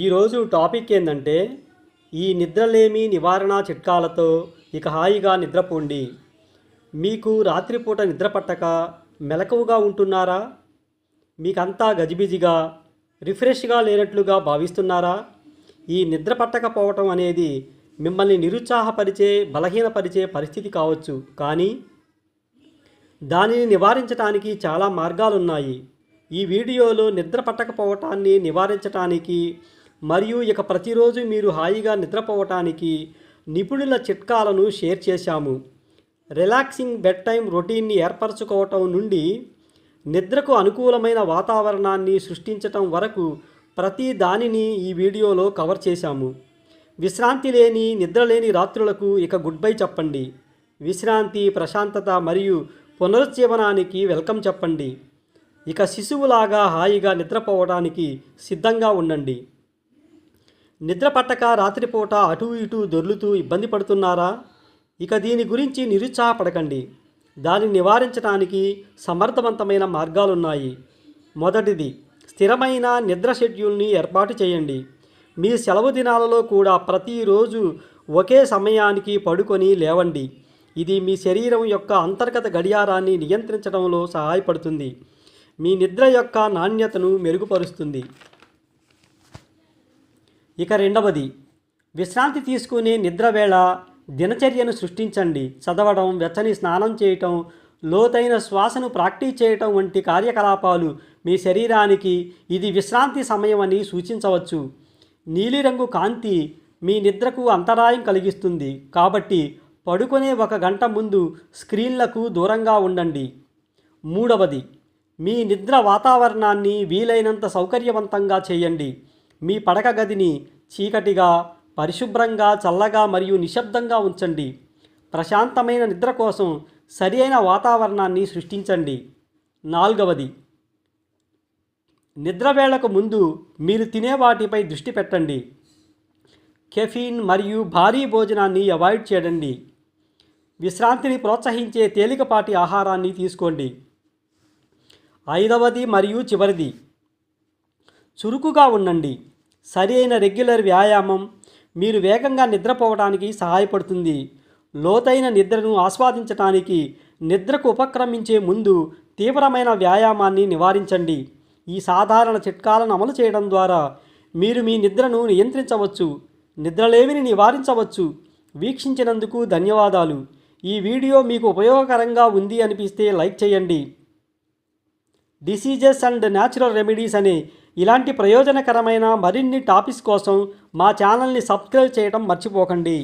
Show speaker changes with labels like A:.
A: ఈరోజు టాపిక్ ఏంటంటే ఈ నిద్రలేమి నివారణ చిట్కాలతో ఇక హాయిగా నిద్రపోండి. మీకు రాత్రిపూట నిద్ర పట్టక మెలకువగా ఉంటున్నారా? మీకంతా గజిబిజిగా రిఫ్రెష్గా లేనట్లుగా భావిస్తున్నారా? ఈ నిద్ర పట్టకపోవటం అనేది మిమ్మల్ని నిరుత్సాహపరిచే బలహీనపరిచే పరిస్థితి కావచ్చు. కానీ దానిని నివారించడానికి చాలా మార్గాలున్నాయి. ఈ వీడియోలో నిద్ర పట్టకపోవటాన్ని నివారించటానికి మరియు ఇక ప్రతిరోజు మీరు హాయిగా నిద్రపోవటానికి నిపుణుల చిట్కాలను షేర్ చేశాము. రిలాక్సింగ్ బెడ్ టైం రొటీన్ని ఏర్పరచుకోవటం నుండి నిద్రకు అనుకూలమైన వాతావరణాన్ని సృష్టించటం వరకు ప్రతి దానిని ఈ వీడియోలో కవర్ చేశాము. విశ్రాంతి లేని నిద్ర లేని రాత్రులకు ఇక గుడ్ బై చెప్పండి. విశ్రాంతి ప్రశాంతత మరియు పునరుజ్జీవనానికి వెల్కమ్ చెప్పండి. ఇక శిశువులాగా హాయిగా నిద్రపోవడానికి సిద్ధంగా ఉండండి. నిద్ర పట్టక రాత్రిపూట అటు ఇటు దొర్లుతూ ఇబ్బంది పడుతున్నారా? ఇక దీని గురించి నిరుత్సాహపడకండి. దాన్ని నివారించడానికి సమర్థవంతమైన మార్గాలున్నాయి. మొదటిది స్థిరమైన నిద్ర షెడ్యూల్ని ఏర్పాటు చేయండి. మీ సెలవు దినాలలో కూడా ప్రతిరోజు ఒకే సమయానికి పడుకొని లేవండి. ఇది మీ శరీరం యొక్క అంతర్గత గడియారాన్ని నియంత్రించడంలో సహాయపడుతుంది. మీ నిద్ర యొక్క నాణ్యతను మెరుగుపరుస్తుంది. ఇక రెండవది విశ్రాంతి తీసుకునే నిద్రవేళ దినచర్యను సృష్టించండి. చదవడం వెచ్చని స్నానం చేయటం లోతైన శ్వాసను ప్రాక్టీస్ చేయటం వంటి కార్యకలాపాలు మీ శరీరానికి ఇది విశ్రాంతి సమయం అని సూచించవచ్చు. నీలిరంగు కాంతి మీ నిద్రకు అంతరాయం కలిగిస్తుంది. కాబట్టి పడుకునే ఒక గంట ముందు స్క్రీన్లకు దూరంగా ఉండండి. మూడవది మీ నిద్ర వాతావరణాన్ని వీలైనంత సౌకర్యవంతంగా చేయండి. మీ పడక గదిని చీకటిగా పరిశుభ్రంగా చల్లగా మరియు నిశ్శబ్దంగా ఉంచండి. ప్రశాంతమైన నిద్ర కోసం సరి అయిన వాతావరణాన్ని సృష్టించండి. నాలుగవది నిద్ర వేళకు ముందు మీరు తినే వాటిపై దృష్టి పెట్టండి. కెఫీన్ మరియు భారీ భోజనాన్ని అవాయిడ్ చేయండి. విశ్రాంతిని ప్రోత్సహించే తేలికపాటి ఆహారాన్ని తీసుకోండి. ఐదవది మరియు చివరిది చురుకుగా ఉండండి. సరి అయిన రెగ్యులర్ వ్యాయామం మీరు వేగంగా నిద్రపోవడానికి సహాయపడుతుంది. లోతైన నిద్రను ఆస్వాదించటానికి నిద్రకు ఉపక్రమించే ముందు తీవ్రమైన వ్యాయామాన్ని నివారించండి. ఈ సాధారణ చిట్కాలను అమలు చేయడం ద్వారా మీరు మీ నిద్రను నియంత్రించవచ్చు నిద్రలేమిని నివారించవచ్చు. వీక్షించినందుకు ధన్యవాదాలు. ఈ వీడియో మీకు ఉపయోగకరంగా ఉంది అనిపిస్తే లైక్ చేయండి. డిసీజెస్ అండ్ న్యాచురల్ రెమెడీస్ అనే ఇలాంటి ప్రయోజనకరమైన మరిన్ని టాపిక్స్ కోసం మా ఛానల్ని సబ్స్క్రైబ్ చేయడం మర్చిపోకండి.